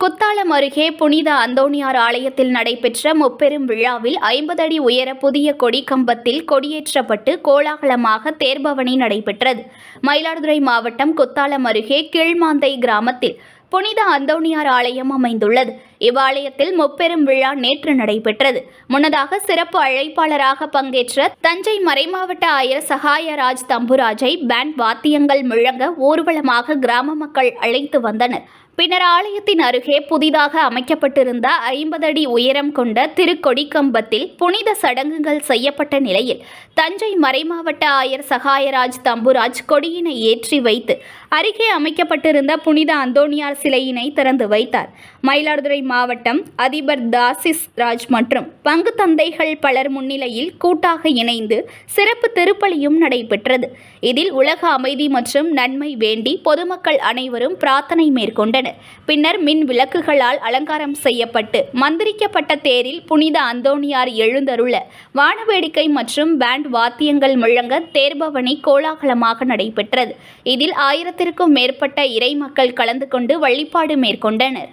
குத்தாலம் அருகே புனித அந்தோணியார் ஆலயத்தில் நடைபெற்ற முப்பெரும் விழாவில் ஐம்பது அடி உயர புதிய கொடி கம்பத்தில் கொடியேற்றப்பட்டு கோலாகலமாக தேர்பவனி நடைபெற்றது. மயிலாடுதுறை மாவட்டம் குத்தாலம் அருகே கீழ்மாந்தை கிராமத்தில் புனித அந்தோணியார் ஆலயம் அமைந்துள்ளது. இவ்வாலயத்தில் முப்பெரும் விழா நேற்று நடைபெற்றது. முன்னதாக சிறப்பு அழைப்பாளராக பங்கேற்ற தஞ்சை மறைமாவட்ட ஆயர் சகாயராஜ் தம்புராஜை பேண்ட் வாத்தியங்கள் முழங்க ஊர்வலமாக கிராம மக்கள் அழைத்து வந்தனர். பின்னர் ஆலயத்தின் அருகே புதிதாக அமைக்கப்பட்டிருந்த ஐம்பது அடி உயரம் கொண்ட திருக்கொடி கம்பத்தில் புனித சடங்குகள் செய்யப்பட்ட நிலையில் தஞ்சை மறைமாவட்ட ஆயர் சகாயராஜ் தம்புராஜ் கொடியினை ஏற்றி வைத்து அருகே அமைக்கப்பட்டிருந்த புனித அந்தோணியார் சிலையினை திறந்து வைத்தார். மயிலாடுதுறை மாவட்டம் அதிபர் தாசிஸ் ராஜ் மற்றும் பங்கு தந்தைகள் பலர் முன்னிலையில் கூட்டாக இணைந்து சிறப்பு திருப்பலியும் நடைபெற்றது. இதில் உலக அமைதி மற்றும் நன்மை வேண்டி பொதுமக்கள் அனைவரும் பிரார்த்தனை மேற்கொண்டனர். பின்னர் மின் விளக்குகளால் அலங்காரம் செய்யப்பட்டு மந்திரிக்கப்பட்ட தேரில் புனித அந்தோணியார் எழுந்தருள வானவேடிக்கை மற்றும் பேண்ட் வாத்தியங்கள் முழங்க தேர்பவனி கோலாகலமாக நடைபெற்றது. இதில் ஆயிரத்திற்கும் மேற்பட்ட இறை மக்கள் கலந்து கொண்டு வழிபாடு மேற்கொண்டனர்.